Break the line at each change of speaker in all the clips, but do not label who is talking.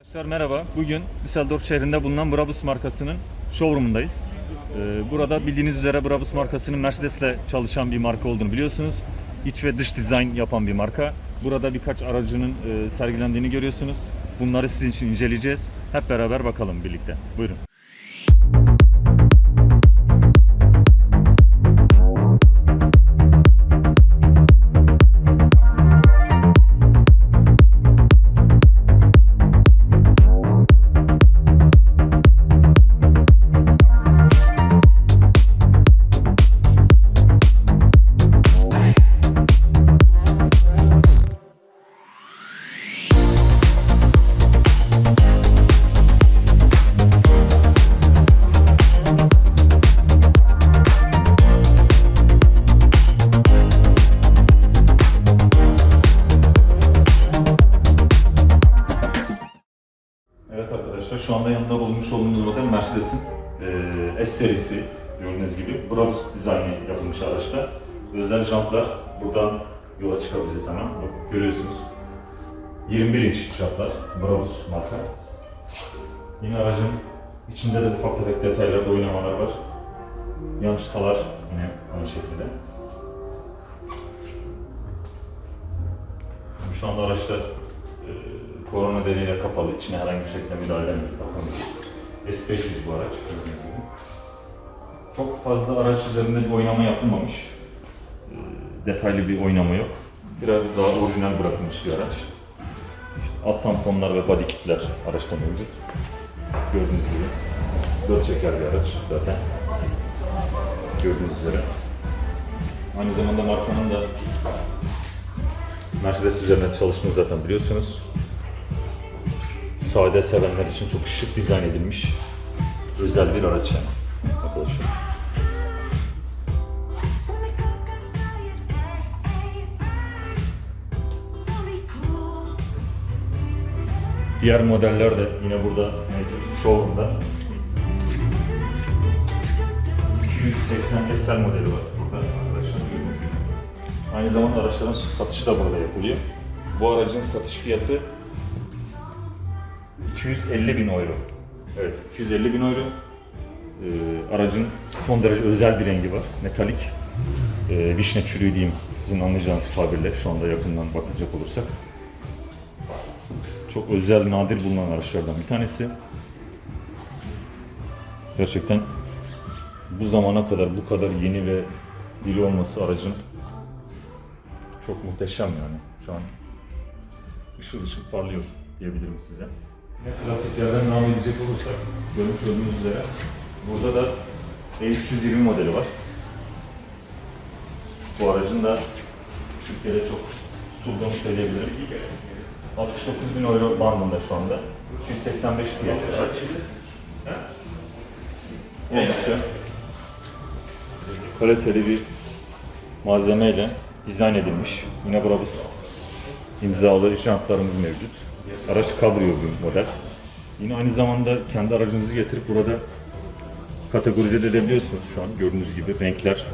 Arkadaşlar merhaba. Bugün Düsseldorf şehrinde bulunan Brabus markasının showroomundayız. Ee, Burada bildiğiniz üzere Brabus markasının Mercedes'le çalışan bir marka olduğunu biliyorsunuz. İç ve dış dizayn yapan bir marka. Burada birkaç aracının e, sergilendiğini görüyorsunuz. Bunları sizin için inceleyeceğiz. Hep beraber bakalım birlikte. Buyurun. Jantlar buradan yola çıkabiliriz hemen. Bak, görüyorsunuz. 21 inç jantlar Brabus marka. Yine aracın içinde de ufak tefek detaylarda oynamalar var. Yan çıtalar yine aynı şekilde. Şu anda araçlar e, korona nedeniyle kapalı. İçine herhangi bir şekilde müdahale edemiyoruz. Bakamıyoruz. S500 bu araç. Çok fazla araç üzerinde bir oynama yapılmamış. Detaylı bir oynama yok. Biraz daha orijinal bırakılmış bir araç. İşte alt tamponlar ve body kitler araçta mevcut. Gördüğünüz gibi. Dört çeker bir araç zaten. Gördüğünüz üzere. Aynı zamanda markanın da Mercedes üzerine çalıştığını zaten biliyorsunuz. Sade sevenler için çok şık dizayn edilmiş özel bir araç yani arkadaşlar. Diğer modeller de yine burada mevcut showroom'da. 280 SL modeli var burada arkadaşlar. Aynı zamanda araçların satışı da burada yapılıyor. Bu aracın satış fiyatı 250 bin euro. Evet, 250 bin euro. Ee, aracın son derece özel bir rengi var, metalik. Ee, vişne çürüğü diyeyim sizin anlayacağınız tabirle şu anda yakından bakacak olursak. Çok özel, nadir bulunan araçlardan bir tanesi. Gerçekten bu zamana kadar bu kadar yeni ve diri olması aracın çok muhteşem yani. Şu an ışıl ışıl parlıyor diyebilirim size. Ve klasiklerden devam edecek olursak görmüş olduğunuz üzere burada da E320 modeli var. Bu aracın da Türkiye'de çok tutulduğunu söyleyebilirim. 69 bin euro bandında şu anda. 285 piyasa. Oldukça kaliteli bir malzemeyle dizayn edilmiş. Yine Brabus imzalı jantlarımız mevcut. Araç kabrio bir model. Yine aynı zamanda kendi aracınızı getirip burada kategorize de edebiliyorsunuz şu an gördüğünüz gibi renkler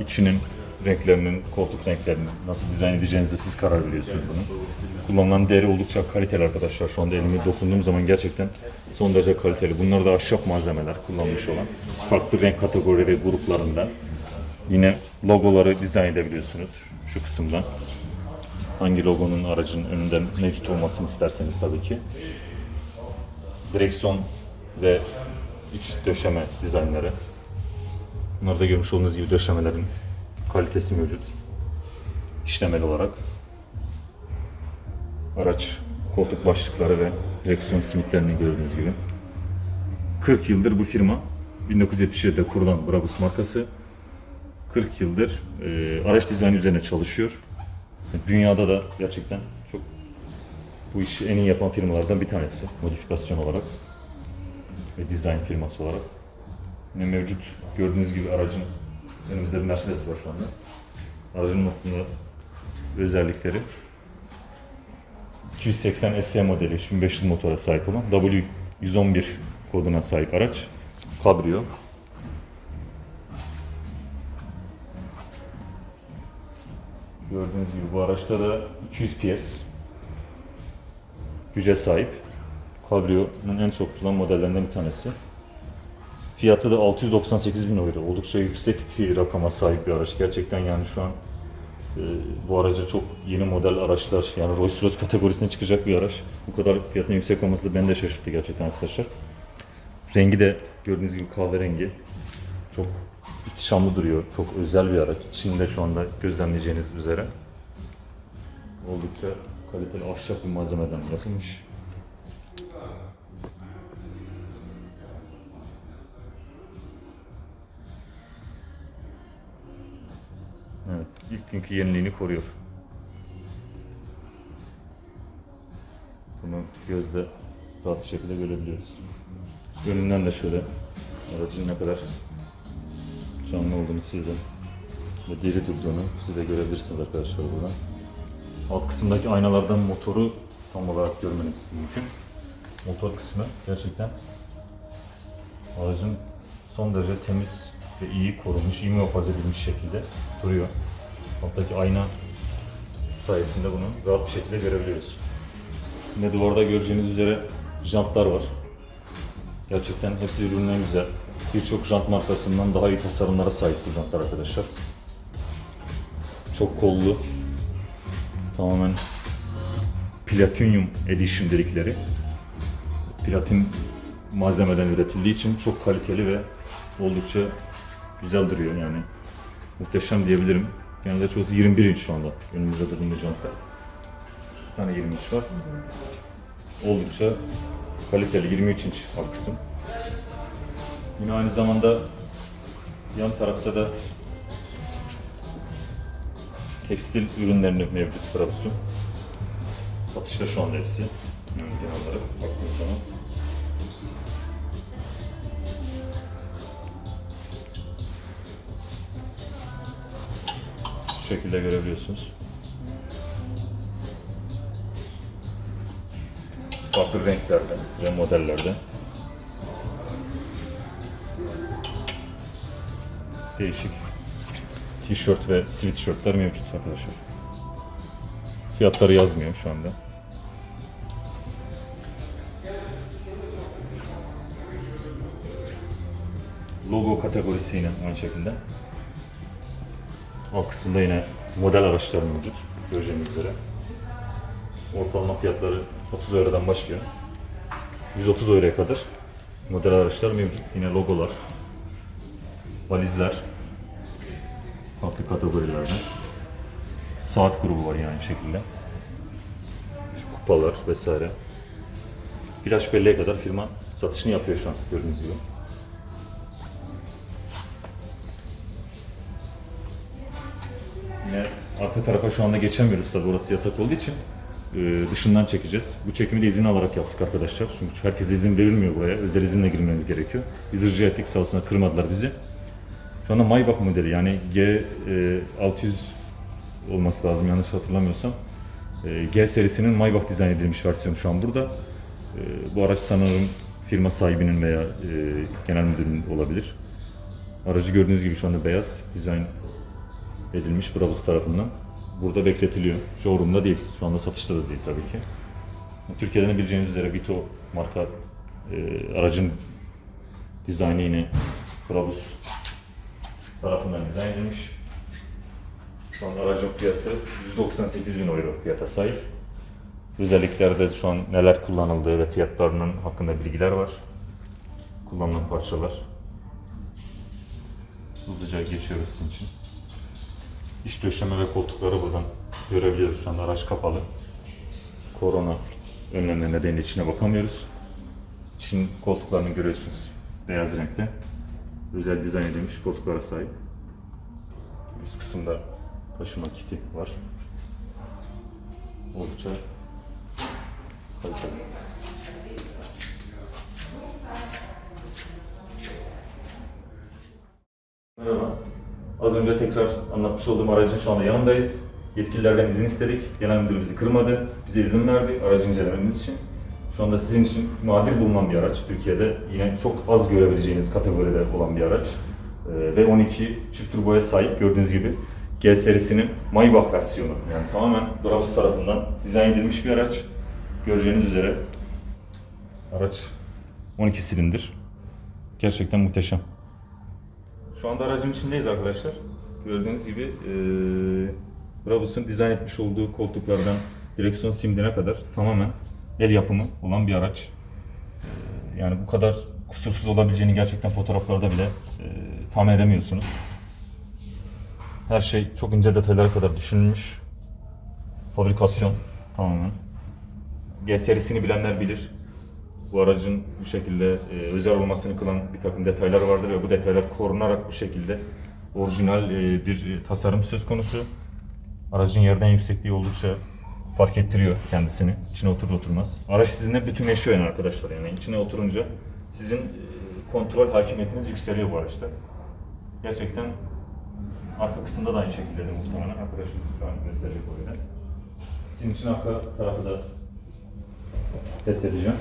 içinin renklerinin, koltuk renklerinin nasıl dizayn edeceğinize siz karar veriyorsunuz bunu. Kullanılan deri oldukça kaliteli arkadaşlar. Şu anda elime dokunduğum zaman gerçekten son derece kaliteli. Bunlar da ahşap malzemeler kullanmış olan. Farklı renk kategorileri gruplarında. Yine logoları dizayn edebiliyorsunuz şu kısımdan. Hangi logonun aracın önünde mevcut olmasını isterseniz tabii ki. Direksiyon ve iç döşeme dizaynları. Bunları da görmüş olduğunuz gibi döşemelerin kalitesi mevcut. İşlemeli olarak. Araç koltuk başlıkları ve direksiyon simitlerini gördüğünüz gibi. 40 yıldır bu firma 1977'de kurulan Brabus markası 40 yıldır e, araç dizaynı üzerine çalışıyor. Dünyada da gerçekten çok bu işi en iyi yapan firmalardan bir tanesi modifikasyon olarak ve dizayn firması olarak. Yine mevcut gördüğünüz gibi aracın önümüzde bir Mercedes var şu anda. Aracın noktada özellikleri 280 SE modeli 3500 motora sahip olan W111 koduna sahip araç. Cabrio. Gördüğünüz gibi bu araçta da 200 PS güce sahip. Cabrio'nun en çok tutulan modellerinden bir tanesi. Fiyatı da 698 bin euro. Oldukça yüksek bir rakama sahip bir araç. Gerçekten yani şu an e, bu araca çok yeni model araçlar yani Rolls Royce kategorisine çıkacak bir araç. Bu kadar fiyatın yüksek olması da beni de şaşırttı gerçekten arkadaşlar. Rengi de gördüğünüz gibi kahverengi. Çok ihtişamlı duruyor. Çok özel bir araç. İçinde şu anda gözlemleyeceğiniz üzere. Oldukça kaliteli ahşap bir malzemeden yapılmış. İlk günkü yeniliğini koruyor. Bunu gözle rahat bir şekilde görebiliyoruz. Önünden de şöyle aracın ne kadar canlı olduğunu sizden ve diri durduğunu siz de görebilirsiniz arkadaşlar buradan. Alt kısımdaki aynalardan motoru tam olarak görmeniz mümkün. Motor kısmı gerçekten aracın son derece temiz ve iyi korunmuş, iyi muhafaza edilmiş şekilde duruyor. Alttaki ayna sayesinde bunu rahat bir şekilde görebiliyoruz. Yine duvarda göreceğiniz üzere jantlar var. Gerçekten hepsi üründen güzel. Birçok jant markasından daha iyi tasarımlara sahip bu jantlar arkadaşlar. Çok kollu. Tamamen Platinum Edition dedikleri. Platin malzemeden üretildiği için çok kaliteli ve oldukça güzel duruyor yani. Muhteşem diyebilirim. Genelde çoğusu 21 inç şu anda önümüzde durduğumuz jantlar. Bir tane 20 inç var. Oldukça kaliteli 23 inç alt kısım. Yine aynı zamanda yan tarafta da tekstil ürünlerini mevcut Brabus'un. Satışta şu anda hepsi. Şekilde görebiliyorsunuz. Farklı renklerde ve modellerde. Değişik tişört ve sweatshirtler mevcut arkadaşlar. Fiyatları yazmıyor şu anda. Logo kategorisi yine aynı şekilde. Alt kısımda yine model araçlar mevcut. Göreceğiniz üzere. Ortalama fiyatları 30 Euro'dan başlıyor. 130 Euro'ya kadar model araçlar mevcut. Yine logolar, valizler, farklı kategorilerde. Saat grubu var yani şekilde. Kupalar vesaire. Flash belleğe kadar firma satışını yapıyor şu an gördüğünüz gibi. Arka tarafa şu anda geçemiyoruz tabi orası yasak olduğu için e, dışından çekeceğiz. Bu çekimi de izin alarak yaptık arkadaşlar. Çünkü herkese izin verilmiyor buraya. Özel izinle girmeniz gerekiyor. Biz rica ettik sağ olsunlar kırmadılar bizi. Şu anda Maybach modeli yani G600 olması lazım yanlış hatırlamıyorsam. E, G serisinin Maybach dizayn edilmiş versiyonu şu an burada. E, bu araç sanırım firma sahibinin veya e, genel müdürünün olabilir. Aracı gördüğünüz gibi şu anda beyaz dizayn edilmiş Brabus tarafından. Burada bekletiliyor. Showroom'da değil. Şu anda satışta da değil tabii ki. Türkiye'den de bileceğiniz üzere Vito marka e, aracın dizaynı yine Brabus tarafından dizayn edilmiş. Şu an aracın fiyatı 198 bin euro fiyata sahip. Özelliklerde şu an neler kullanıldığı ve fiyatlarının hakkında bilgiler var. Kullanılan parçalar. Hızlıca geçiyoruz sizin için. İç döşeme ve koltukları buradan görebiliyoruz. Şu anda araç kapalı. Korona önlemleri nedeniyle içine bakamıyoruz. İçin koltuklarını görüyorsunuz. Beyaz renkte. Özel dizayn edilmiş koltuklara sahip. Üst kısımda taşıma kiti var. Oldukça kaliteli. Merhaba. Az önce tekrar anlatmış olduğum aracın şu anda yanındayız. Yetkililerden izin istedik. Genel müdür bizi kırmadı. Bize izin verdi aracı incelememiz için. Şu anda sizin için nadir bulunan bir araç. Türkiye'de yine çok az görebileceğiniz kategoride olan bir araç. Ee, ve 12 çift turboya sahip gördüğünüz gibi G serisinin Maybach versiyonu. Yani tamamen Brabus tarafından dizayn edilmiş bir araç. Göreceğiniz üzere Araç 12 silindir. Gerçekten muhteşem. Şu anda aracın içindeyiz arkadaşlar. Gördüğünüz gibi eee Brabus'un dizayn etmiş olduğu koltuklardan direksiyon simdine kadar tamamen el yapımı olan bir araç. Yani bu kadar kusursuz olabileceğini gerçekten fotoğraflarda bile eee tahmin edemiyorsunuz. Her şey çok ince detaylara kadar düşünülmüş. Fabrikasyon tamamen. G serisini bilenler bilir. Bu aracın bu şekilde e, özel olmasını kılan bir takım detaylar vardır ve bu detaylar korunarak bu şekilde orijinal e, bir e, tasarım söz konusu. Aracın yerden yüksekliği oldukça fark ettiriyor kendisini. İçine oturur oturmaz. Araç sizinle bütünleşiyor yani arkadaşlar. Yani içine oturunca sizin e, kontrol hakimiyetiniz yükseliyor bu araçta. Gerçekten arka kısımda da aynı şekilde de muhtemelen arkadaşımız şu an gösterecek o yüzden. Sizin için arka tarafı da test edeceğim.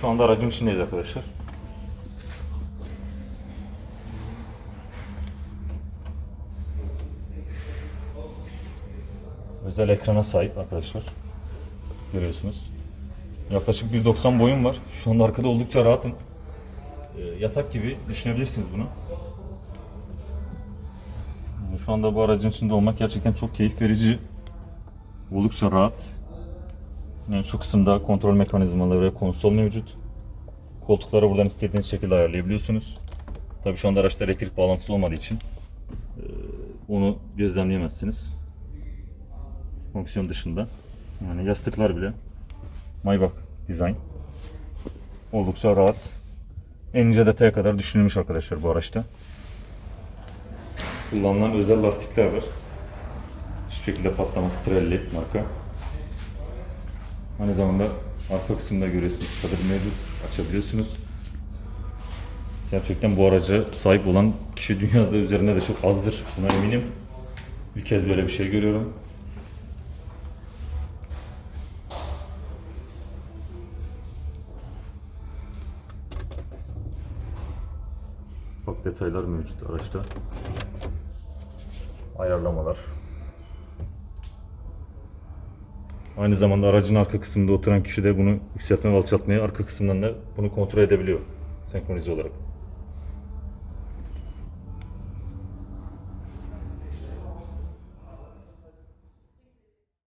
Şu anda aracın içindeyiz arkadaşlar. Özel ekrana sahip arkadaşlar. Görüyorsunuz. Yaklaşık 1.90 boyum var. Şu anda arkada oldukça rahatım. Ee, yatak gibi düşünebilirsiniz bunu. Şu anda bu aracın içinde olmak gerçekten çok keyif verici. Oldukça rahat. Yani şu kısımda kontrol mekanizmaları ve konsol mevcut. Koltukları buradan istediğiniz şekilde ayarlayabiliyorsunuz. Tabii şu anda araçta elektrik bağlantısı olmadığı için e, onu gözlemleyemezsiniz. Fonksiyon dışında. Yani yastıklar bile Maybach dizayn. Oldukça rahat. En ince detaya kadar düşünülmüş arkadaşlar bu araçta. Kullanılan özel lastikler var. Hiçbir şekilde patlamaz Pirelli marka. Aynı zamanda arka kısımda görüyorsunuz çadır mevcut. Açabiliyorsunuz. Gerçekten bu araca sahip olan kişi dünyada üzerinde de çok azdır. Buna eminim. Bir kez böyle bir şey görüyorum. Bak detaylar mevcut araçta. Ayarlamalar. Aynı zamanda aracın arka kısmında oturan kişi de bunu yükseltme ve alçaltmaya arka kısmından da bunu kontrol edebiliyor senkronize olarak.